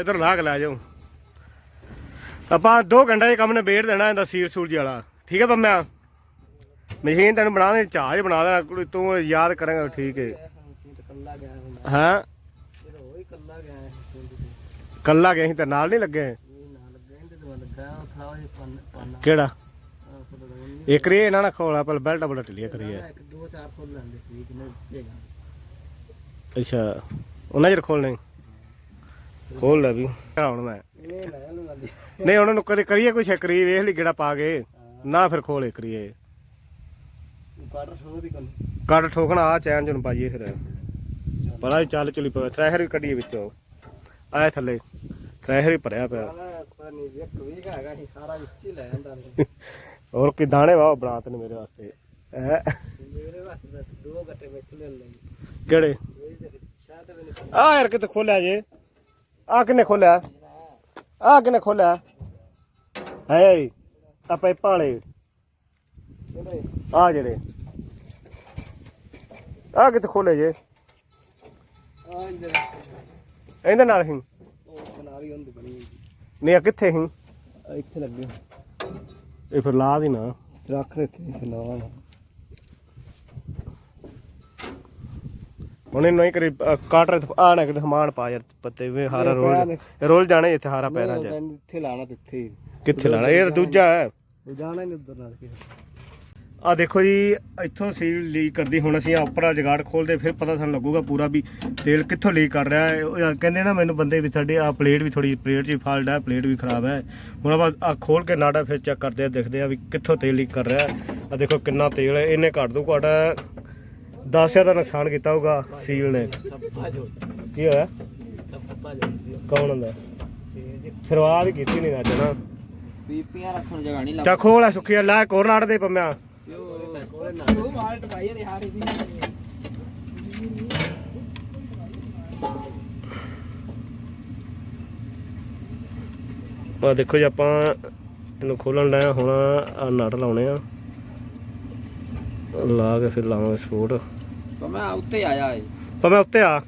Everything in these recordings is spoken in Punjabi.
ਇਧਰ ਲਾ ਕੇ ਲੈ ਜਾਓ। ਆਪਾਂ 2 ਘੰਟੇ ਦੇ ਕੰਮ ਨੇ ਬੇੜ ਦੇਣਾ ਇਹਦਾ ਸੀਰ ਸੂਰਜ ਵਾਲਾ। ਠੀਕ ਹੈ ਬੰਮਿਆ ਮਸ਼ੀਨ ਤੈਨੂੰ ਬਣਾ ਦੇ ਜਹਾਜ਼ ਬਣਾ ਦੇਣਾ ਤੂੰ ਯਾਦ ਕਰਾਂਗਾ ਠੀਕ ਹੈ? ਹਾਂ ਕੱਲਾ ਗਿਆ ਸੀ। ਤੇ ਨਾਲ ਨਹੀਂ ਲੱਗੇ ਨਾਲ ਲੱਗੇ ਇਹਦੇ ਤੋਂ ਲੱਗਾ ਉਹ ਖਾ ਇਹ ਪੰਨ ਪੰਨ ਕਿਹੜਾ? ਇੱਕ ਰੇ ਇਹਨਾਂ ਨਾਲ ਖੋਲਾ ਪਰ ਬੈਲਟ ਬੜਾ ਢਿੱਲੀਆ ਕਰੀਏ। ਇੱਕ ਦੋ ਚਾਰ ਫੁੱਲ ਲੈਂਦੇ ਸੀ ਕਿੰਨੇ ਭੇਗਾ ਅੱਛਾ ਉਹਨਾਂ ਚਿਰ ਖੋਲਣੇ ਖੋਲ ਲੈ ਵੀ। ਹੁਣ ਮੈਂ। ਨਹੀਂ ਉਹਨਾਂ ਨੂੰ ਕਦੇ ਕਰੀਏ ਕੋਈ ਛਕਰੀ ਵੇਖ ਲਈ ਗੇੜਾ ਪਾ ਕੇ ਨਾ ਫਿਰ ਖੋਲੇ ਕਰੀਏ ਕੱਟ ਠੋਕਣਾ ਆ ਚੈਨ ਜਨ ਪਾਈਏ ਫਿਰ। ਬੜਾ ਚੱਲ ਚੁਲੀ ਪਵੇ ਥ੍ਰੈਸ਼ਰ ਵੀ ਕੱਢੀਏ ਵਿੱਚੋਂ। ਆਏ ਥੱਲੇ ਥ੍ਰੈਸ਼ਰ ਹੀ ਭਰਿਆ ਪਿਆ। ਪਤਾ ਨਹੀਂ ਇੱਕ ਵੀਕ ਹੈਗਾ ਸੀ ਸਾਰਾ ਵਿੱਚ ਹੀ ਲੈ ਜਾਂਦਾ ਸੀ। ਹੋਰ ਕੀ ਦਾਣੇ ਵਾਹ ਬਣਾ ਤੈਨੂੰ ਮੇਰੇ ਵਾਸਤੇ? ਹੈਂ? ਮੇਰੇ ਵਾਸਤੇ ਤਾਂ ਦੋ ਗੱਟੇ ਵਿੱਚ ਲੈ ਲਈ ਕਿਹੜੇ? ਸ਼ਾਇਦ ਆ ਯਾਰ ਕਿਤੇ ਖੋਲਿਆ ਜੇ। ਆ ਕਿਨੇ ਖੋਲਿਆ? ਆ ਕਿਨੇ ਖੋਲਿਆ? ਹੈ ਆ ਪਾਈਪਾਂ ਵਾਲੇ। ਕਿਹੜੇ? ਆ ਜਿਹੜੇ। ਆ ਕਿਤੇ ਖੋਲੇ ਜੇ। ਆ ਇੰਦਰ ਇਹਦੇ ਨਾਲ ਹੀ। ਉਹ ਕਨਾਰੀ ਹੁੰਦੀ ਬਣੀ। ਨਹੀਂ ਆ ਕਿੱਥੇ ਹੀ ਆ ਇੱਥੇ ਲੱਗੇ ਇਹ ਫਿਰ ਲਾ ਦੀ ਨਾ। ਰੱਖ ਦਿੱਤੇ ਨਾਲ ਹੁਣ ਇਹਨੂੰ ਹੀ ਕਰੀ ਅ, ਕਾਟਰ ਆ ਨਾ ਕਿਤੇ ਸਮਾਨ ਪਾ ਯਾਰ ਪੱਤੇ ਵੇ ਹਾਰਾ ਰੋਲ ਰੋਲ ਜਾਣੇ ਇੱਥੇ ਹਾਰਾ ਪੈਰਾਂ 'ਚ। ਇੱਥੇ ਲਾਣਾ ਤੇ ਇੱਥੇ ਹੀ ਕਿੱਥੇ ਲਾਣਾ? ਇਹ ਦੂਜਾ ਹੈ। ਜਾਣਾ ਹੀ ਉਧਰ ਨਾਲ ਕੇ ਆ ਦੇਖੋ ਜੀ ਇੱਥੋਂ ਸੀਲ ਲੀਕ ਕਰਦੀ ਹੁਣ ਅਸੀਂ ਆ ਉੱਪਰ ਜਗਾੜ ਖੋਲਦੇ ਫਿਰ ਪਤਾ ਸਾਨੂੰ ਲੱਗੂਗਾ ਪੂਰਾ ਵੀ ਤੇਲ ਕਿੱਥੋਂ ਲੀਕ ਕਰ ਰਿਹਾ ਹੈ। ਕਹਿੰਦੇ ਨਾ ਮੈਨੂੰ ਬੰਦੇ ਵੀ ਸਾਡੇ ਆ ਪਲੇਟ ਵੀ ਥੋੜੀ ਪਲੇਟ 'ਚ ਫਾਲਟ ਹੈ ਪਲੇਟ ਵੀ ਖਰਾਬ ਹੈ। ਹੁਣ ਆਪਾਂ ਆ ਖੋਲ ਕੇ ਨਾੜਾ ਫਿਰ ਚੈੱਕ ਕਰਦੇ ਆ ਦੇਖਦੇ ਆ ਵੀ ਕਿੱਥੋਂ ਤੇਲ ਲੀਕ ਕਰ ਰਿਹਾ ਆ ਦੇਖੋ ਕਿੰਨਾ ਤੇਲ ਹੈ ਇਹਨੇ ਘੱਟ ਤੋਂ ਘੱਟ 10000 ਦਾ ਨੁਕਸਾਨ ਕੀਤਾ ਹੋਊਗਾ ਸੀਲ ਨੇ। ਕੀ ਹੋਇਆ? ਕੌਣ ਹੁੰਦਾ? ਸ਼ੁਰੂਆਤ ਕੀਤੀ ਨਹੀਂ ਅੱਜ ਨਾ। ਪੀਪੀਆਂ ਰੱਖਣ ਜਗ੍ਹਾ ਨਹੀਂ ਚਾ ਖੋਲ ਆ ਸੁੱਕੀਆ ਲੈ ਕੋਰ ਨਾੜ ਦੇ ਪੰਮਿਆ। ਉਹ ਹਾਰੇ ਵੀ ਆ ਦੇਖੋ ਜੀ ਆਪਾਂ ਇਹਨੂੰ ਖੋਲਣ ਲਿਆ ਹੁਣ ਆ ਨਟ ਲਾਉਣੇ ਆ। ਲਾ ਕੇ ਫਿਰ ਲਾਵਾਂਗੇ ਸਪੋਰਟ ਪਰ ਮੈਂ ਉੱਤੇ ਆਇਆ ਏ। ਪਰ ਮੈਂ ਉੱਤੇ ਆ।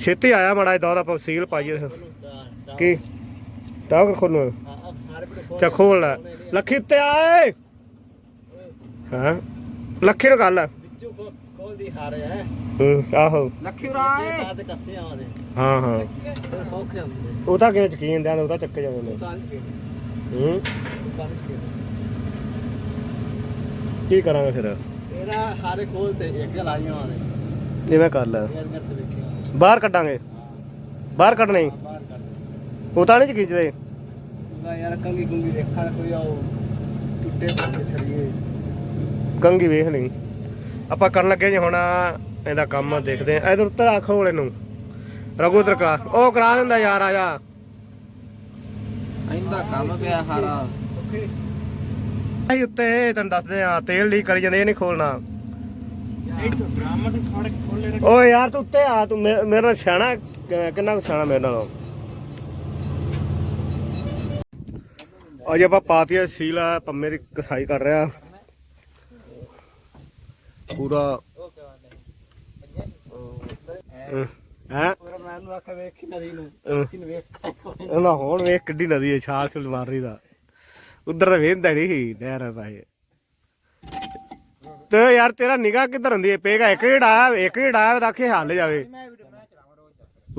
ਛੇਤੀ ਆਇਆ ਮੜਾ ਦੌਰ ਆਪਾਂ ਸੀਲ ਪਾਈਏ। ਕੀ? ਟਾਵਰ ਖੋਲੂ ਹਾਰੇ ਬੜੇ ਚਾ ਖੋਲ ਲੈ। ਲੱਖੀ ਉੱਤੇ ਆਏ ਹਾਂ। ਲੱਖੀ ਨੂੰ ਗੱਲ ਵਿੱਚੋਂ ਖੋਲ ਦੀ ਹਾਰੇ ਹੈ। ਹੂੰ ਆਹੋ। ਲੱਖੀ ਉਰਾ ਏ ਤਾਂ ਤੇ ਕੱਸੇ ਆਉਂਦੇ। ਹਾਂ ਹਾਂ। ਫਿਰ ਸੌਖੇ ਹੁੰਦੇ। ਉਹ ਤਾਂ ਕਿਵੇਂ ਯਕੀਨ ਦਿਆਂ ਉਹ ਤਾਂ ਚੱਕੇ ਜਾਂਦੇ ਨੇ। ਤਾਂ ਨਹੀਂ ਹੂੰ। ਤਾਂ ਨਹੀਂ ਕੀ ਕਰਾਂਗੇ ਫਿਰ? ਇਹਦਾ ਹਾਰੇ ਖੋਲ ਤੇ ਇੱਕ ਲਾਈਆਂ ਆਉਂਦੇ ਜਿਵੇਂ ਕਰ ਲੈ। ਯਾਰ ਕਰਤੇ ਵੇਖਿਆ। ਬਾਹਰ ਕੱਢਾਂਗੇ। ਬਾਹਰ ਕੱਢਣੇ। ਬਾਹਰ ਕੱਢ। ਉਹ ਤਾਂ ਨਹੀਂ ਖਿੱਚਦੇ ਉਹਦਾ ਯਾਰ ਕੰਗੀ ਕੁੰਗੀ ਦੇਖਾ ਕੋਈ ਆਉ ਟੁੱਟੇ ਪੱਤੇ ਸਰੀਏ। ਕੰਗੀ ਵੇਖ ਲਈ। ਆਪਾਂ ਕਰਨ ਲੱਗੇ ਜੀ ਹੁਣ ਇਹਦਾ ਕੰਮ ਦੇਖਦੇ ਆ ਇਧਰ ਉੱਤਰ ਆਖੋ ਵਾਲੇ ਨੂੰ ਰਘੂ ਕਰਾ। ਉਹ ਕਰਾ ਦਿੰਦਾ ਯਾਰ ਆ ਜਾ। ਇੰਦਾ ਕੰਮ ਪਿਆ ਹਾਰਾ ਅਸੀਂ ਉੱਤੇ ਤੈਨੂੰ ਦੱਸਦੇ ਆ ਤੇਲ ਲੀਕ ਕਰੀ ਜਾਂਦੇ ਇਹ ਨਹੀਂ ਖੋਲਣਾ। ਓਏ ਯਾਰ ਤੂੰ ਉੱਤੇ ਆ ਤੂੰ ਮੇਰੇ ਨਾਲ ਸਿਆਣਾ ਕਿੰਨਾ ਕੁ ਸਿਆਣਾ ਮੇਰੇ ਨਾਲੋਂ। ਅੱਜ ਆਪਾਂ ਪਾਤੀਆ ਸੀਲ ਪੰਮੇ ਦੀ ਕਸਾਈ ਕਰ ਰਿਹਾ ਪੂਰਾ ਹੈ? ਮੈਂ ਨੂੰ ਆਖਿਆ ਵੇਖੀ ਨਦੀ ਨੂੰ। ਚਿਨ ਵੇਖ ਉਹਨਾਂ ਹੁਣ ਵੇਖ ਕਿੱਡੀ ਨਦੀ ਹੈ ਛਾਲ ਛੁਲ ਮਾਰ ਰਹੀ ਦਾ ਉਧਰ ਵੇਂਦਾ ਨਹੀਂ ਨਹਿਰ ਪਾਏ ਤੇ ਯਾਰ ਤੇਰਾ ਨਿਗਾਹ ਕਿੱਧਰ ਹੁੰਦੀ ਹੈ? ਪੇਗਾ ਇੱਕ ਜਿਹੜਾ ਇੱਕ ਜਿਹੜਾ ਰੱਖੇ ਹੱਲ ਜਾਵੇ।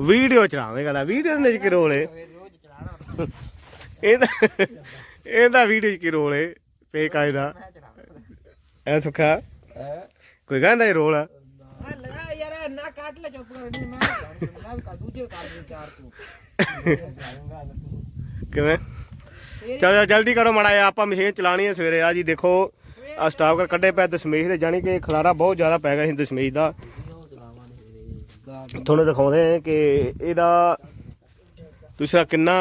ਵੀਡੀਓ ਚਲਾਵੇਂਗਾ ਦਾ। ਵੀਡੀਓ ਦੇ ਕੀ ਰੋਲ ਹੈ? ਇਹਦਾ ਇਹਦਾ ਵੀਡੀਓ ਕੀ ਰੋਲ ਹੈ ਪੇਕਾ ਇਹਦਾ। ਐ ਸੁੱਖਾ। ਕਹਿੰਦਾ ਇਹ ਰੋਲ ਆ? ਲਗਾ ਯਾਰ ਨਾ ਕੱਟ ਲੈ ਚੁੱਪ ਕਰ ਮੈਂ ਮੈਂ ਕਰ ਦੂਜੇ ਕਰ ਦੇ ਚਾਰ ਤੂੰ। ਕਿਵੇਂ? ਚਲੋ ਜਲਦੀ ਕਰੋ ਮੜਾ ਆਪਾਂ ਮਸ਼ੀਨ ਚਲਾਣੀ ਹੈ ਸਵੇਰੇ ਆ ਜੀ ਦੇਖੋ ਆ ਸਟਾਪ ਕਰ ਕੱਢੇ ਪੈ ਦਸ਼ਮੇਸ਼ ਦੇ ਜਾਣੀ ਕਿ ਖਲਾਰਾ ਬਹੁਤ ਜ਼ਿਆਦਾ ਪੈ ਗਿਆ ਸੀ ਦਸ਼ਮੇਸ਼ ਦਾ। ਤੁਹਾਨੂੰ ਦਿਖਾਉਂਦੇ ਆ ਕਿ ਇਹਦਾ ਦੂਸਰਾ ਕਿੰਨਾ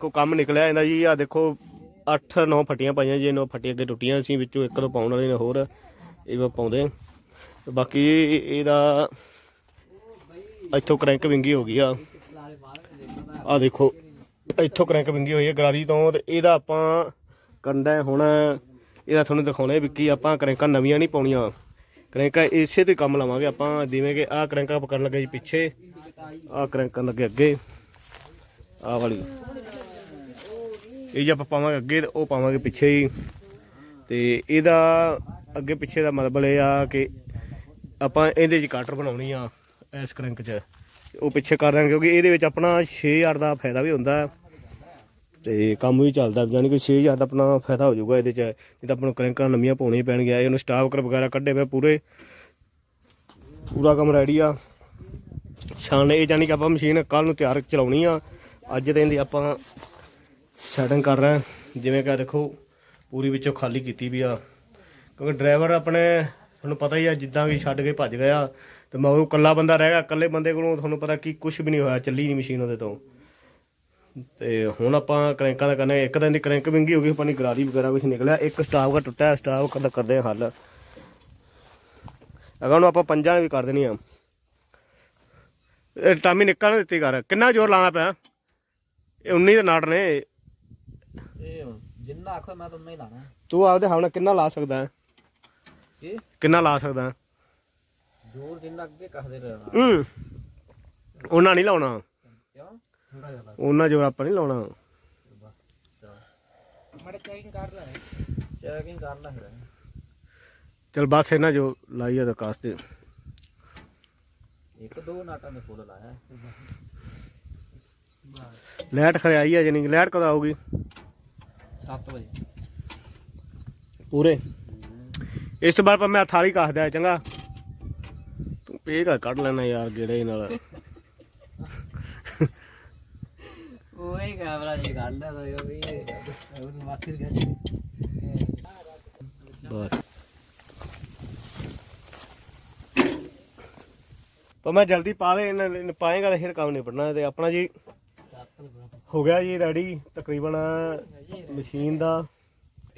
ਕੋ ਕੰਮ ਨਿਕਲਿਆ ਇਹਦਾ ਜੀ ਆ ਦੇਖੋ 8 9 ਫੱਟੀਆਂ ਪਾਈਆਂ ਜੀ 9 ਫੱਟੀਆਂ ਅੱਗੇ ਟੁੱਟੀਆਂ ਸੀ ਵਿੱਚੋਂ ਇੱਕ ਦੋ ਪਾਉਣ ਵਾਲੇ ਨੇ ਹੋਰ ਇਹ ਵਾ ਪਾਉਂਦੇ ਆ। ਤੇ ਬਾਕੀ ਇਹਦਾ ਇੱਥੋਂ ਕਰੈਂਕ ਵਿੰਗੀ ਹੋ ਗਈ ਆ। ਆ ਦੇਖੋ, ਇੱਥੋਂ ਕ੍ਰੈਂਕ ਵਿੰਗੀ ਹੋਈ ਹੈ ਗਰਾਰੀ ਤੋਂ ਤੇ ਇਹਦਾ ਆਪਾਂ ਕਰਨ ਹੁਣ, ਇਹਦਾ ਤੁਹਾਨੂੰ ਦਿਖਾਉਣੇ ਵੀ ਕੀ ਆਪਾਂ ਕਰੰਕਾਂ ਨਵੀਆਂ ਨਹੀਂ ਪਾਉਣੀਆਂ। ਕਰੰਕਾਂ ਇਸੇ ਤੇ ਕੰਮ ਲਾਵਾਂਗੇ ਆਪਾਂ, ਜਿਵੇਂ ਕਿ ਆਹ ਕਰੰਕਾਂ ਆਪਾਂ ਕਰਨ ਲੱਗੇ ਜੀ ਪਿੱਛੇ, ਆਹ ਕਰੰਕਾਂ ਲੱਗੇ ਅੱਗੇ, ਆਹ ਵਾਲੀ। ਇਹ ਜੇ ਆਪਾਂ ਪਾਵਾਂਗੇ ਅੱਗੇ ਤੇ ਉਹ ਪਾਵਾਂਗੇ ਪਿੱਛੇ ਹੀ। ਤੇ ਇਹਦਾ ਅੱਗੇ ਪਿੱਛੇ ਦਾ ਮਤਲਬ ਇਹ ਆ ਕਿ ਆਪਾਂ ਇਹਦੇ 'ਚ ਕਟਰ ਬਣਾਉਣੀ ਆ, ਇਸ ਕਰੰਕ 'ਚ। ਉਹ ਪਿੱਛੇ ਕਰ ਦਾਂਗੇ ਕਿਉਂਕਿ ਇਹਦੇ ਵਿੱਚ ਆਪਣਾ 6000 ਦਾ ਫਾਇਦਾ ਵੀ ਹੁੰਦਾ। ਹੈ ਤੇ ਕੰਮ ਵੀ ਚੱਲਦਾ ਯਾਨੀ ਕਿ 6000 ਦਾ ਆਪਣਾ ਫਾਇਦਾ ਹੋ ਜਾਊਗਾ ਇਹਦੇ 'ਚ। ਨਹੀਂ ਤਾਂ ਆਪਾਂ ਨੂੰ ਕਰੰਕਾਂ ਨਵੀਆਂ ਪਾਉਣੀਆਂ ਪੈਣਗੀਆਂ ਇਹਨੂੰ ਸਟਾਫ ਕਰ ਵਗੈਰਾ ਕੱਢੇ ਪਏ ਪੂਰੇ। ਪੂਰਾ ਕੰਮ ਰੈਡੀ ਆ। ਛਾਣ ਇਹ ਜਾਨੀ ਕਿ ਆਪਾਂ ਮਸ਼ੀਨ ਕੱਲ ਨੂੰ ਤਿਆਰ ਚਲਾਉਣੀ ਆ। ਅੱਜ ਤੇ ਇਹਦੀ ਆਪਾਂ ਸੈਟਿੰਗ ਕਰ ਰਹੇ ਜਿਵੇਂ ਕਿ ਦੇਖੋ, ਪੂਰੀ ਵਿੱਚੋਂ ਖਾਲੀ ਕੀਤੀ ਵੀ ਆ। ਕਿਉਂਕਿ ਡਰਾਈਵਰ ਆਪਣੇ ਤੁਹਾਨੂੰ ਪਤਾ ਹੀ ਆ ਜਿੱਦਾਂ ਕਿ ਛੱਡ ਕੇ ਭੱਜ ਗਿਆ ਤੇ ਮਗਰੋਂ ਇਕੱਲਾ ਬੰਦਾ ਰਹਿ ਗਿਆ ਇਕੱਲੇ ਬੰਦੇ ਕੋਲੋਂ ਤੁਹਾਨੂੰ ਪਤਾ ਕੀ ਕੁਝ ਵੀ ਨਹੀਂ ਹੋਇਆ ਚੱਲੀ ਨਹੀਂ ਮਸ਼ੀਨ ਉਹਦੇ ਤੋਂ। ਤੇ ਹੁਣ ਆਪਾਂ ਕਰੈਂਕਾਂ ਦਾ ਕਰਨਾ ਇੱਕ ਦਿਨ ਦੀ ਕਰੈਂਕ ਵਿੰਗੀ ਹੋ ਗਈ ਪਾਣੀ ਗਰਾਰੀ ਵਗੈਰਾ ਕੁਝ ਨਿਕਲਿਆ ਇੱਕ ਸਟਾਫ ਦਾ ਟੁੱਟਿਆ ਸਟਾਫ ਕਦਾ ਕਰਦੇ ਆ ਹੱਲ। ਅਗਰ ਨੂੰ ਆਪਾਂ ਪੰਜਾਂ ਵੀ ਕਰ ਦੇਣੀ ਆ। ਇਹ ਟਾਮੀ ਨਿਕਲ ਨਾ ਦਿੱਤੀ ਕਰ ਕਿੰਨਾ ਜ਼ੋਰ ਲਾਣਾ ਪਿਆ? ਇਹ 19 ਦੇ ਨਾਟ ਨੇ। ਇਹ ਜਿੰਨਾ ਆਖੋ ਮੈਂ ਤੁਹਾਨੂੰ ਹੀ ਲਾਣਾ ਤੂੰ ਆਪਦੇ ਨਾਲ ਕਿੰਨਾ ਲਾ ਸਕਦਾ ਹੈ? ਇਹ ਕਿੰਨਾ ਲਾ ਸਕਦਾ? ਜੋਰ ਜਿੰਨਾ ਅੱਗੇ ਕਹਦੇ ਰਹਿਣਾ ਹੂੰ। ਉਹਨਾਂ ਨਹੀਂ ਲਾਉਣਾ। ਕਿਉਂ? ਉਹਨਾਂ ਜ਼ੋਰ ਆਪਾਂ ਨਹੀਂ ਲਾਉਣਾ। ਮੜੇ ਚੈਕਿੰਗ ਕਰ ਲੈ। ਚੈਕਿੰਗ ਕਰ ਲੈ ਫਿਰ। ਚਲ ਬਸ ਇਹਨਾਂ ਜੋ ਲਾਈ ਆ ਦਰਖਾਸ ਤੇ। ਇੱਕ ਦੋ ਨਾਟਾਂ ਦੇ ਫੁੱਲ ਲਾਇਆ। ਲਾਈਟ ਖਰੇ ਆਈ ਆ ਜਨੀ ਲਾਈਟ ਕਦੋਂ ਆਊਗੀ? 7 ਵਜੇ। ਪੂਰੇ? ਇਸ ਤੋਂ ਬਾਅਦ ਮੈਂ ਥਾਲੀ ਕੱਸਦਾ ਚੰਗਾ। ਤੂੰ ਕਾ ਕੱਢ ਲੈਣਾ ਯਾਰ ਗੇੜੇ ਨਾਲ। ਉਹੀ ਕੈਮਰਾ ਜੀ ਕੱਢ ਲਿਆ ਤਾਂ ਵੀ ਉਹ ਮਾਸੀ ਗਿਆ ਬਸ। ਪਰ ਮੈਂ ਜਲਦੀ ਪਾ ਦੇ ਇਹਨਾਂ ਪਾਏਗਾ ਤਾਂ ਫਿਰ ਕੰਮ ਨਹੀਂ ਪੜਨਾ ਤੇ ਆਪਣਾ ਜੀ ਹੋ ਗਿਆ ਜੀ ਰੈਡੀ ਤਕਰੀਬਨ ਮਸ਼ੀਨ ਦਾ।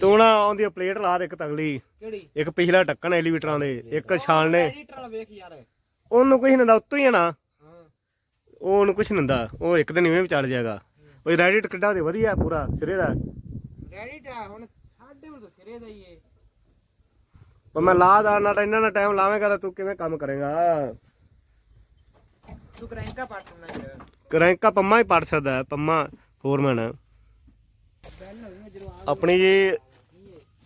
ਤੂੰ ਨਾ ਆਉਂਦੀ ਪਲੇਟ ਲਾ ਦੇ ਇੱਕ ਤਗਲੀ। ਕਿਹੜੀ? ਇੱਕ ਪਿਛਲਾ ਢੱਕਣ ਐਲੀਵੇਟਰਾਂ ਦੇ ਇੱਕ ਛਾਲ ਨੇ। ਐਡੀਟਰ ਵਾਲਾ ਵੇਖ ਯਾਰ। ਉਹਨੂੰ ਕੁਝ ਨਹੀਂ ਹੁੰਦਾ ਉੱਤੋਂ ਹੀ ਆ ਨਾ। ਹਾਂ। ਉਹ ਉਹਨੂੰ ਕੁਝ ਨਹੀਂ ਹੁੰਦਾ ਉਹ ਇੱਕ ਦਿਨ ਇਵੇਂ ਵੀ ਚੱਲ ਜਾਏਗਾ। ਉਹ ਰੈਡਿਟ ਕਿੱਡਾ ਦੇ ਵਧੀਆ ਪੂਰਾ ਸਿਰੇ ਦਾ। ਐਡੀਟਰ ਹੁਣ ਸਾਡੇ ਹੁਣ ਤਾਂ ਸਿਰੇ ਦਾ ਹੀ ਏ। ਪਰ ਮੈਂ ਲਾ ਦਾ ਨਾ ਇੰਨਾ ਨਾ ਟਾਈਮ ਲਾਵੇਂਗਾ ਤਾਂ ਤੂੰ ਕਿਵੇਂ ਕੰਮ ਕਰੇਗਾ। ਤੂੰ ਕਰੈਂਕਾ ਪਾਟਣਾ ਯਾਰ ਕਰੈਂਕਾ ਪੰਮਾ ਹੀ ਪੜ ਸਕਦਾ ਹੈ, ਪੰਮਾ ਫੋਰਮੈਨ ਆਪਣੀ ਜੀ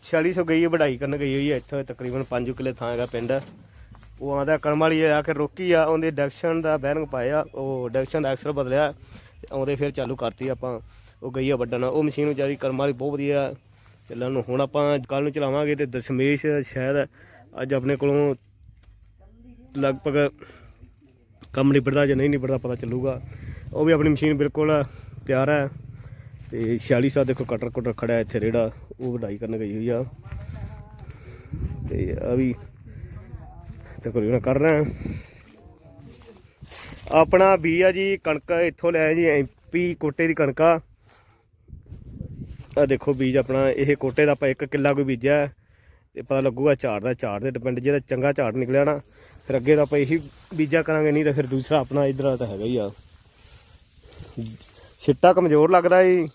4600 ਗਈ ਹੈ, ਵਢਾਈ ਕਰਨ ਗਈ ਹੋਈ ਹੈ। ਇੱਥੇ ਤਕਰੀਬਨ 5 ਕਿਲੇ ਥਾਂ ਹੈਗਾ ਪਿੰਡ। ਉਹ ਆਂਦਾ ਕਰਮ ਵਾਲੀ ਆ ਕੇ ਰੋਕੀ ਆ। ਉਹਦੇ ਡੈਕਸ਼ਨ ਦਾ ਬੈਰਿੰਗ ਪਾਇਆ। ਉਹ ਡੈਕਸ਼ਨ ਦਾ ਐਕਸਲ ਬਦਲਿਆ। ਤੇ ਆਉਂਦੇ ਫਿਰ ਚਾਲੂ ਕਰਤੀ ਆਪਾਂ। ਉਹ ਗਈ ਆ ਵੱਡਣ ਉਹ ਮਸ਼ੀਨ ਵਿਚਾਰੀ ਕਰਮ ਵਾਲੀ ਬਹੁਤ ਵਧੀਆ। ਚੱਲਣ ਨੂੰ ਹੁਣ ਆਪਾਂ ਕੱਲ ਨੂੰ ਚਲਾਵਾਂਗੇ ਤੇ ਦਸ਼ਮੇਸ਼ ਸ਼ਾਇਦ ਅੱਜ ਆਪਣੇ ਕੋਲੋਂ ਲਗਭਗ ਕੰਮ ਨਿਬੜਦਾ ਜਾਂ ਨਹੀਂ ਨਿਬੜਦਾ ਪਤਾ ਚੱਲੂਗਾ। ਉਹ ਵੀ ਆਪਣੀ ਮਸ਼ੀਨ ਬਿਲਕੁਲ ਤਿਆਰ ਹੈ। ਤੇ 46 ਸਾਲ ਦੇਖੋ, ਕਟਰ ਕੁਟਰ ਖੜਾ ਇੱਥੇ ਰੇੜਾ। ਉਹ ਵਢਾਈ ਕਰਨ ਗਈ ਹੋਈ ਆ। ਤੇ ਆ ਵੀ ਤਕਰੀਬਨ ਕਰ ਰਹੇ। ਹਾਂ ਆਪਣਾ ਬੀ ਆ ਜੀ ਕਣਕ ਇੱਥੋਂ ਲੈ ਜੀ ਐਮਪੀ ਕੋਟੇ ਦੀ ਕਣਕ ਆ। ਦੇਖੋ ਬੀਜ ਆਪਣਾ ਇਹ ਕੋਟੇ ਦਾ ਆਪਾਂ ਇੱਕ ਕਿੱਲਾ ਕੋਈ ਬੀਜਿਆ ਹੈ, ਤੇ ਪਤਾ ਲੱਗੂਗਾ ਝਾੜ ਦਾ ਝਾੜ 'ਤੇ ਡਿਪੈਂਡ ਜਿਹੜਾ ਚੰਗਾ ਝਾੜ ਨਿਕਲਿਆ ਨਾ ਫਿਰ ਅੱਗੇ ਦਾ ਆਪਾਂ ਇਹੀ ਬੀਜਾ ਕਰਾਂਗੇ ਨਹੀਂ ਤਾਂ ਫਿਰ ਦੂਸਰਾ ਆਪਣਾ ਇਧਰ ਤਾਂ ਹੈਗਾ ਹੀ ਆ। ਛਿੱਟਾ ਕਮਜ਼ੋਰ ਲੱਗਦਾ ਜੀ।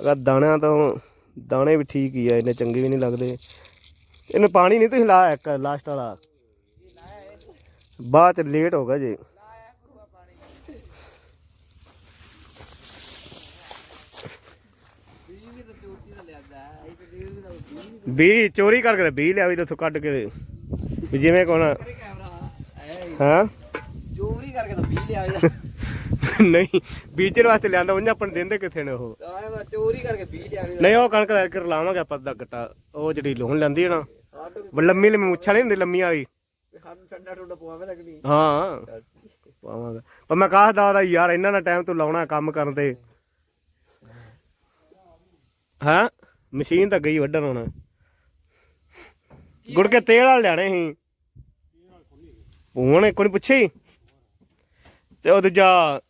ਅਗਰ ਦਾਣਿਆਂ ਤੋਂ ਦਾਣੇ ਵੀ ਠੀਕ ਹੀ ਆ ਇੰਨੇ ਚੰਗੇ ਵੀ ਨਹੀਂ ਲੱਗਦੇ। ਇਹਨੂੰ ਪਾਣੀ ਨਹੀਂ ਤੁਸੀਂ ਲਾਇਆ ਇੱਕ ਲਾਸਟ ਵਾਲਾ। ਬਾਅਦ ਚ ਲੇਟ ਹੋ ਗਿਆ ਜੀ। ਬੀ ਚੋਰੀ ਕਰਕੇ ਬੀ ਲਿਆ ਵੀ ਤੇ ਕੱਢ ਕੇ ਜਿਵੇਂ ਕੋਣ ਹਾਂ? ਚੋਰੀ ਕਰਕੇ ਤਾਂ ਬੀ ਲਿਆ ਨਹੀਂ ਬੀਜਣ ਵਾਸਤੇ ਲਿਆਂਦਾ ਉਹਨਾਂ ਆਪਾਂ ਨੂੰ ਦਿੰਦੇ ਕਿੱਥੇ ਨੇ ਉਹ? ਚੋਰੀ ਕਰਕੇ ਬੀ ਲਿਆ ਨਹੀਂ ਉਹ ਕਣਕ ਦਾ ਕਰ ਲਾਵਾਂਗੇ ਆਪਾਂ ਦਾ ਗੱਟਾ ਉਹ ਜਿਹੜੀ ਲੋਨ ਲੈਂਦੀ ਹੈ ਨਾ ਉਹ ਲੰਮੀ ਲੰਮੀ ਮੁੱਛਾਂ ਨਹੀਂ ਹੁੰਦੀ ਲੰਮੀ ਵਾਲੀ। ਸਾਨੂੰ ਠੰਡਾ ਠੰਡਾ ਪਵਾਵੇ ਲੱਗਣੀ। ਹਾਂ ਪਾਵਾਂਗਾ ਪਰ ਮੈਂ ਕਹਦਾ ਉਹਦਾ ਯਾਰ ਇਹਨਾਂ ਨਾਲ ਟਾਈਮ ਤੂੰ ਲਾਉਣਾ ਕੰਮ ਕਰਨ ਤੇ। ਹਾਂ? ਮਸ਼ੀਨ ਤਾਂ ਗਈ ਵੱਢਣ ਹੁਣ। ਗੁੜ ਕੇ ਤੇਲ ਵਾਲ ਲੈਣੇ ਸੀ। ਹੁਣ ਇੱਕ ਨੇ ਪੁੱਛੀ। ਤੇ ਉਹ ਦੂਜਾ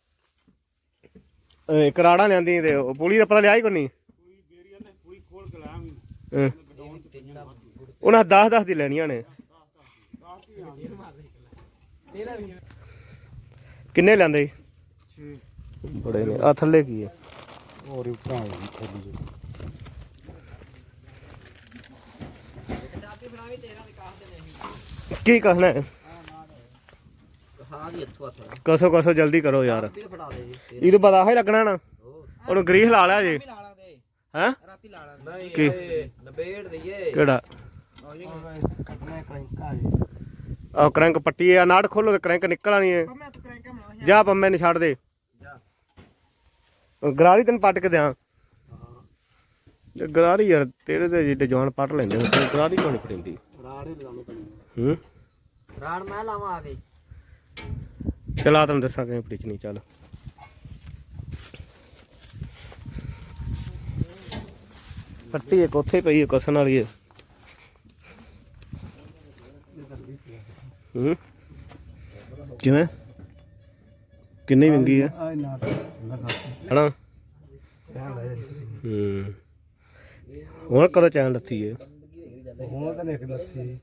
ਇਹ ਕਰਾੜਾ ਲੈਂਦੀ ਤੇ ਉਹ ਦਾ ਪਤਾ ਲਿਆ ਹੀ ਕੋਈ ਨਹੀਂ ਅਹ, ਉਹਨਾਂ 10 10 ਦੀ ਲੈਣੀਆਂ ਨੇ। ਕਿੰਨੇ ਲੈਂਦੇ ਜੀ ਬੜੇ ਨੇ। ਆ ਥੱਲੇ ਕੀ ਹੈ? ਹੋਰ ਉਪਰਾਂ ਥੱਲੇ। ਕੀ ਕਹਣਾ ਹੈ? ਹਾਂ ਦੀ ਇੱਥੋਂ ਹੱਥ ਕਸੋ ਕਸੋ ਜਲਦੀ ਕਰੋ ਯਾਰ। ਫਿਰ ਫੜਾ ਦੇ ਜੀ ਇਹਨੂੰ ਪਤਾ ਹੋਏ ਲੱਗਣਾ ਨਾ। ਉਹਨੂੰ ਗਰੀਸ ਲਾ ਲਿਆ ਜੇ। ਲਾ ਲਾਂਗੇ ਹੈ? ਰਾਤੀ ਲਾ ਲਾਂਗੇ ਨਹੀਂ ਕੀ? ਇਹ ਦਈਏ ਕਿਹੜਾ? ਕੱਟਣਾ ਆ ਕਰੰਕ ਪੱਟੀ ਆ ਨਾੜ ਖੋਲੋ ਤੇ ਕਰੰਕ ਨਿਕਲ ਆਣੀ ਹੈ ਮੈਂ ਤਾਂ ਕਰੈਂਕਾ ਮਲਾ ਜਾ ਪੰਮੇ ਨੂੰ ਛੱਡ ਦੇ। ਜਾ ਉਹ ਗਰਾਰੀ ਤੈਨੂੰ ਪੱਟ ਕੇ ਦਿਆਂ। ਜੇ ਗਰਾਰੀ ਯਾਰ ਤੇਰੇ ਤੇ ਜਿੱਡੇ ਜਵਾਨ ਪੱਟ ਲੈਂਦੇ ਨੇ ਤੈਨੂੰ ਗਰਾਰੀ ਕਿਉਂ ਨਹੀਂ ਪੜਿੰਦੀ ਰਾੜੇ ਲਗਾਉਣੇ ਪੈਣੇ। ਹੂੰ? ਰਾੜ ਮੈਂ ਲਾਵਾਂ ਆ ਕੇ। ਚਲਾ ਤੈਨੂੰ ਦੱਸਾਂ ਕਿਵੇਂ ਪੜਿਚਣੀ ਚੱਲ। ਪੱਟੀ ਇੱਕ ਉੱਥੇ ਪਈ ਹੈ ਕਸਣ ਵਾਲੀ ਹੈ। ਹੂੰ? ਕਿਵੇਂ? ਕਿੰਨੀ ਵਿੰਗੀ ਹੈ? ਆ ਹਣਾ ਹੂੰ। ਹੁਣ ਕਦੋਂ ਚੈਨ ਲੱਤੀ ਹੈ? ਹੁਣ ਤਾਂ ਨਿਕ ਲੱਥੀ।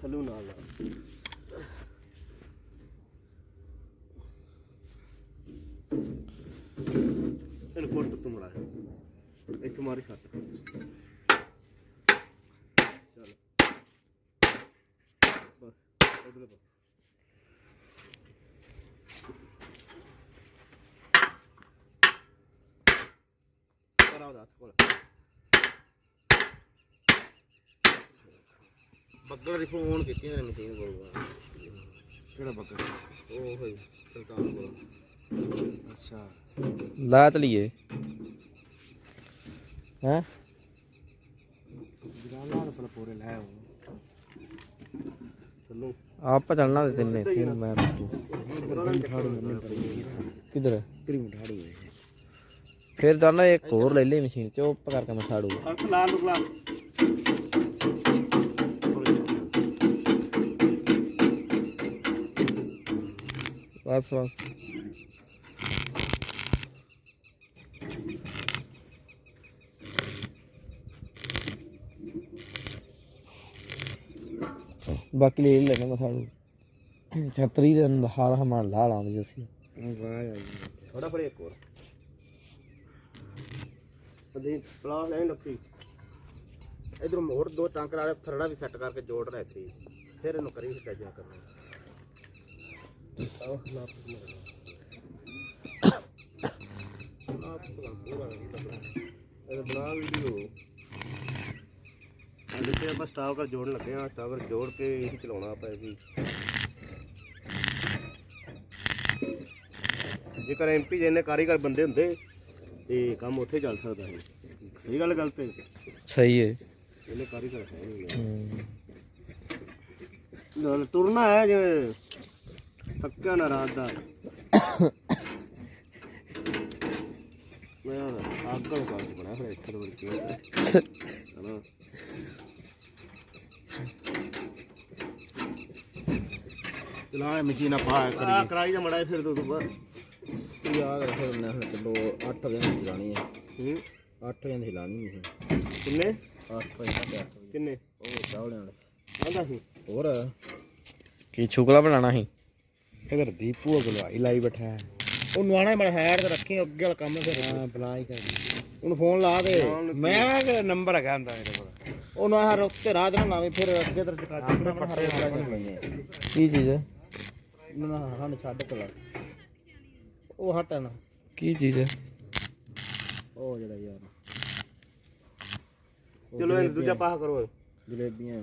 ਥੱਲੂ ਨਾਲ ਲਾ। ਇਹਨੂੰ ਕੋਟ ਤੂੰ ਮੜਾ ਇੱਥੋਂ ਮਾਰੀ ਛੱਟ ਚੱਲ। ਬਸ ਉਧਰ ਬਸ। ਕਰਾਓ ਦਾ ਕੋਲ। ਬੱਗਲ ਦੀ ਫੋਨ ਕੀਤੀ ਨੇ ਮਸ਼ੀਨ ਕੋਲ। ਕਿਹੜਾ ਬੱਕਰ ਉਹ ਹੋਈ ਸਰਕਾਰ ਕੋਲ ਅੱਛਾ। ਲਾ ਤਲੀਏ ਹੈ? ਜਗਾਨਾ ਦਾ ਪੂਰੇ ਲੈ ਆਓ। ਚੱਲੋ। ਆਪ ਚੱਲਣਾ ਤੇ ਤਿੰਨੇ ਤੂੰ ਮੈਂ ਤੂੰ ਕਿਧਰ? ਕਰੀਮ ਢਾੜੀ ਫਿਰ ਦਾਨਾ ਇੱਕ ਹੋਰ ਲੈ ਲਈ ਮਸ਼ੀਨ ਚੁੱਪ ਕਰਕੇ ਮੈਂ ਅਰਥ ਲਾਲ ਲੁਕਲਾ ਬਸ ਬਸ। ਬਾਕੀ ਲੈ ਲੈਣਾ ਮੈਂ ਛਾੜੂ ਛਤਰੀ ਦੇ ਅੰਦਰ ਹਾਰ ਹਮਾਰ ਲਾ ਲਾਂਗੇ ਜੀ ਵਾਹ ਯਾਰ ਥੋੜਾ ਫੜੇ ਇੱਕ ਹੋਰ। ਅਦੇ ਪਲਾਸ ਐ ਲੱਕੀ ਇਧਰ ਮੋੜ ਦੋ ਟਾਂਕ ਵਾਲੇ ਥਰੜਾ ਵੀ ਸੈੱਟ ਕਰਕੇ ਜੋੜ ਲੈ ਇੱਥੇ। ਫਿਰ ਇਹਨੂੰ ਕਰੀ ਸਟੈਜਾ ਕਰਨਾ ਆਹ ਲਾਪ ਆਪ ਪੂਰਾ ਇਹ ਬਣਾ ਵੀਡੀਓ ਅੱਜ ਤੇ ਆਪਾਂ ਸਟਾਵਰ ਜੋੜਨ ਲੱਗੇ ਆ ਸਟਾਵਰ ਜੋੜ ਕੇ ਇਹ ਚਲਾਉਣਾ ਆਪਾਂ ਜੀ ਜੇਕਰ ਐਮਪੀ ਜਿਹਨੇ ਕਾਰੀਗਰ ਬੰਦੇ ਹੁੰਦੇ ਤੇ ਕੰਮ ਉੱਥੇ ਚੱਲ ਸਕਦਾ ਸੀ। ਸਹੀ ਗੱਲ ਗਲਤ ਹੈ ਸਹੀ ਹੈ ਇਹਨੇ ਕਾਰੀਗਰ ਹੈ ਹੂੰ। ਗੱਲ ਤੁਰਨਾ ਹੈ ਜਿਵੇਂ ਥੱਕਿਆ ਨਾ ਰਾਤ ਦਾ। ਮੈਂ ਆਗਲ ਕਾਲ ਬਣਾ ਫਿਰ ਇੱਥੇ ਵਰ ਕੇ ਹਨਾ? ਚਲਾ ਮਸ਼ੀਨ ਆ ਪਾ ਆ ਕਰਾਈ ਦਾ ਮੜਾ ਫਿਰ ਦੋ ਤੋਂ ਬਾਅਦ। ਯਾਦ ਰੱਖੋ ਮੈਂ ਹੁਣ ਚਲੋ 8 ਵਜੇ ਦੀ ਲਾਣੀ ਹੈ ਹੂੰ? 8 ਵਜੇ ਦੀ ਲਾਣੀ ਨਹੀਂ ਕਿੰਨੇ? 8 ਵਜੇ ਕਿੰਨੇ? ਉਹ ਚਾਵਲਿਆਂ ਵਾਲੇ ਆਂਦਾ ਸੀ। ਹੋਰ? ਕੀ ਛੁਕਲਾ ਬਣਾਣਾ ਸੀ? ਇਧਰ ਦੀਪੂ ਗਲਵਾਈ ਲਾਈ ਬੈਠਾ ਹੈ। ਉਹਨੂੰ ਆਣਾ ਮੇਰਾ ਹੈਡ ਤੇ ਰੱਖੀ ਅੱਗੇ ਵਾਲਾ ਕੰਮ ਫਿਰ ਹਾਂ ਬਲਾ ਹੀ ਕਰ। ਉਹਨੂੰ ਫੋਨ ਲਾ ਦੇ ਮੈਂ ਕਿ ਨੰਬਰ ਹੈਗਾ ਹੁੰਦਾ ਮੇਰੇ ਕੋਲ। ਉਹਨੂੰ ਆਹ ਰੁੱਤੇ ਰਾਤ ਨਾ ਲਾਵੇਂ ਫਿਰ ਅੱਗੇ ਤੇ ਚਕਾ ਹਰੇ ਵਾਲਾ ਕੀ ਚੀਜ਼ ਹੈ? ਨਾ ਹਾਂ ਛੱਡ ਕੇ ਲਾ ਉਹ ਹਟਣ ਕੀ ਚੀਜ਼ ਹੈ? ਉਹ ਜਿਹੜਾ ਯਾਰ। ਚਲੋ ਇਹ ਦੂਜਾ ਪਾਸ ਕਰੋ। ਜਲੇਬੀਆਂ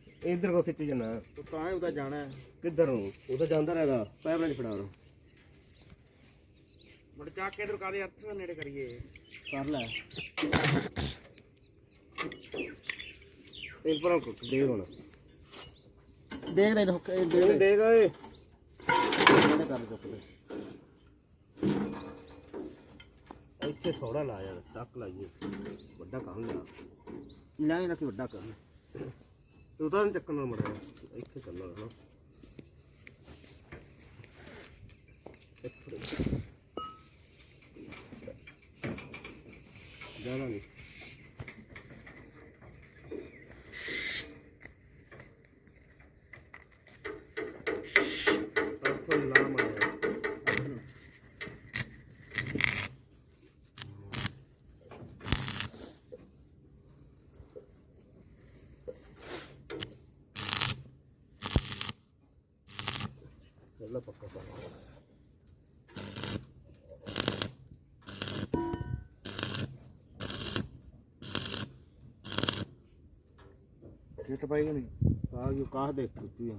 ਇੱਧਰ ਕਮਾ ਕਿ ਖਿੱਚ ਜਨਾ ਤੂੰ ਤਾਂ ਹੀ ਉਹਦਾ ਜਾਣਾ ਹੈ। ਕਿੱਧਰ ਨੂੰ? ਉਹ ਤਾਂ ਜਾਂਦਾ ਰਹੇਗਾ ਪੈਰਾਂ 'ਚ ਫੜਾ ਰੋ ਮੁੜ ਚੱਕ ਕੇ ਇਧਰ ਕਾਦੇ ਹੱਥ ਨਾਲ ਨੇੜੇ ਕਰੀਏ। ਕਰ ਲੈ। ਇਹ ਪਰਮ ਕੋ ਦੇ ਹੁਣ। ਦੇਖ ਦੇ ਹੁੱਕ ਇਹ ਦੇ ਇਹ ਦੇਖ ਓਏ। ਦੇ ਕਰ ਚੁੱਕ ਦੇ ਇੱਥੇ ਥੋੜਾ ਲਾ ਯਾਰ ਟੱਕ ਲਾਈਏ। ਵੱਡਾ ਕੰਮ ਲਾ ਨਹੀਂ ਨਾ ਕਿ ਵੱਡਾ ਕਰ ਤੂੰ ਤਾਂ ਨੀ ਚੱਕਣ ਨਾਲ ਮੜਿਆ। ਇੱਥੇ ਚੱਲਣਾ ਨਾ। ਜਾਣਾ ਨਹੀਂ ਇੱਥੋਂ ਲਾ ਮਾਰਿਆ ਚੱਲ ਪੱਕਾ ਪਾ ਆ ਕਾਹ ਦੇਖ ਕੀਤੀ ਆ।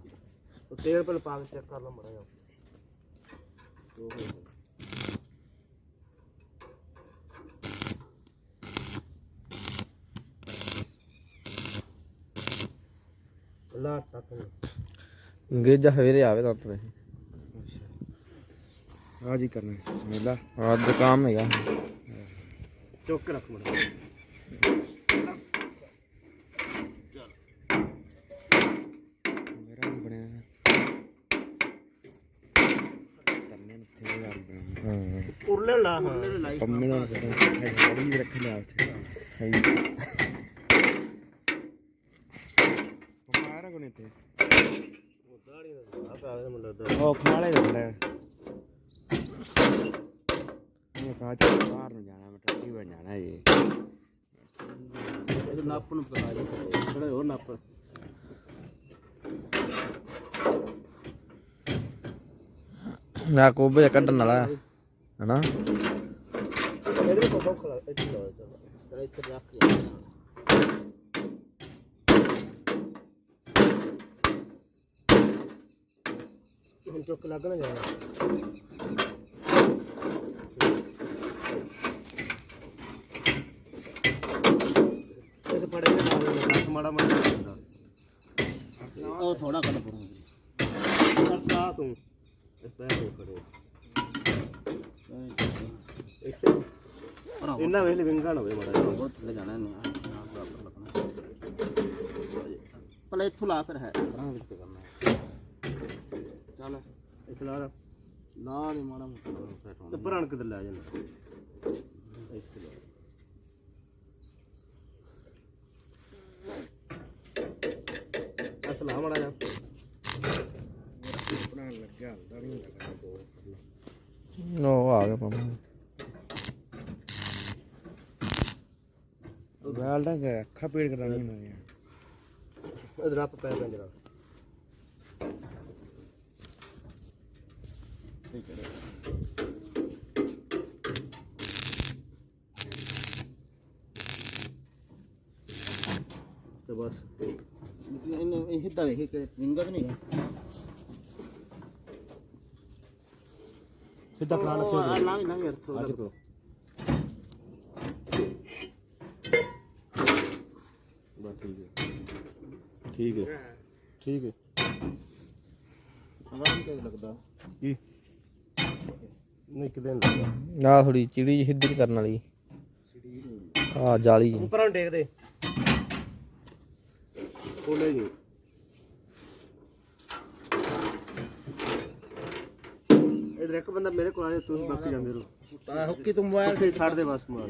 ਉਹ ਤੇਲ ਪਹਿਲਾਂ ਪਾ ਕੇ ਚੈੱਕ ਕਰ ਲਾ ਮੜਾ ਜਾ ਲਾ ਟੱਕ ਨੂੰ ਗੇਜਾ ਸਵੇਰੇ ਆਵੇ ਤਾਂ ਤੇ ਆ ਜੀ ਕਰਨਾ। ਮੇਲਾ। ਅੱਜ ਕੰਮ ਹੈਗਾ। ਚੁੱਕ ਰੱਖ ਮੜਾ ਮੇਰਾ ਨਹੀਂ ਬਣਿਆ ਨਾ ਤੰਨੇ ਨੂੰ ਤੇ ਯਾਰ ਬਣਿਆ ਹਾਂ ਉਰਲੇ ਲਾ ਹਾਂ ਪੰਮੇ ਨਾਲ ਥੋੜੀ ਜਿਹੀ ਰੱਖ ਲਿਆ ਉੱਥੇ ਪਮਾਰਾ ਕੋਨੇ ਤੇ ਆ ਕਾਵੇ ਮੁੰਡਾ ਦਾ ਉਹ ਖਮਾਲੇ ਦਾ ਬੜਾ ਇਹ ਕਾਜ ਬਾਹਰ ਨੂੰ ਜਾਣਾ ਮੈਂ ਟੱਟੀ ਬਣ ਜਾਣਾ ਹੁਣ ਚੁੱਕ ਲੱਗਣਾ ਜਾਣਾ ਇਹ ਤਾਂ ਪੜੇ ਨਾ ਨਾਲ ਮਾੜਾ ਮਾੜਾ ਹੁੰਦਾ ਉਹ ਥੋੜਾ ਕੱਢ ਪੜੂੰਗੀ ਕਰਤਾ ਤੂੰ ਇਸ ਪੈਰ ਨੂੰ ਖੜੇ ਇੱਥੇ ਇੰਨਾ ਵੇਲੇ ਵਿੰਗਾ ਨਾ ਹੋਵੇ ਮਾੜਾ। ਬਹੁਤ ਥੱਲੇ ਜਾਣਾ ਨਹੀਂ ਆ ਬਰਾਬਰ ਲੱਗਣਾ ਪਹਿਲੇ ਇੱਥੋਂ ਲਾ ਫਿਰ ਹੈ। ਰਾਂ ਵਿੱਚ ਕਰਨਾ। ਚੱਲ। ਇੱਥੇ ਲਾ ਲਾ। ਲਾ ਦੇ ਮਾੜਾ ਮੋਟਾ। ਸੈਟ ਤੇ ਹੋਣਾ ਭਰਨ ਕਿੱਧਰ ਲੈ ਜਾਂਦਾ ਇੱਥੇ ਲਾ ਅਸਲਾ ਮਾੜਾ ਜਾ ਆਪਣਾ ਲੱਗਿਆ ਹਲਦਾ ਨਹੀਂ ਕੰਮ ਉਹ ਆ ਗਿਆ ਪੰਮ। ਗਾਲ ਦਾ ਗਿਆ ਅੱਖਾਂ ਪੀੜ ਕਰਾਣੀ ਹੁੰਦੀਆਂ ਇਧਰ ਆਪ ਪੈ ਪੰਜਰਾ ਤੇ ਬਸ। ਇਹਨੇ ਇਹ ਹਿੱਦਾ ਵੇਖੇ ਕਿ ਵਿੰਗਾ ਨਹੀਂ ਹੈ। ਸਿੱਧਾ ਪਲਾਨ ਆ ਲਾ ਨਾ ਯਾਰ ਥੋੜਾ ਅੱਜ ਕੋ ਬਸ ਠੀਕ ਹੈ ਠੀਕ ਹੈ। ਠੀਕ ਹੈ। ਆਰਾਮ ਕੇ ਲੱਗਦਾ? ਕੀ? ਨਹੀਂ ਕਿਤੇ ਨਹੀਂ ਲੱਗਾ ਨਾ ਥੋੜੀ ਚਿੜੀ ਜਿਹੀ ਸਿੱਧੀ ਕਰਨ ਵਾਲੀ। ਆ ਜਾਲੀ ਜਿਹੀ। ਉੱਪਰਾਂ ਟੇਕ ਦੇ ਕੋਲੇ ਜੀ ਇਧਰ ਇੱਕ ਬੰਦਾ ਮੇਰੇ ਕੋਲ ਆ ਜਾ ਤੁਸੀਂ ਬਾਕੀ ਜਾਂਦੇ ਰਹੋ। ਹੁੱਕੀ ਤੂੰ ਮੋਬਾਈਲ ਛੱਡ ਦੇ ਬਸ ਮਾਰ।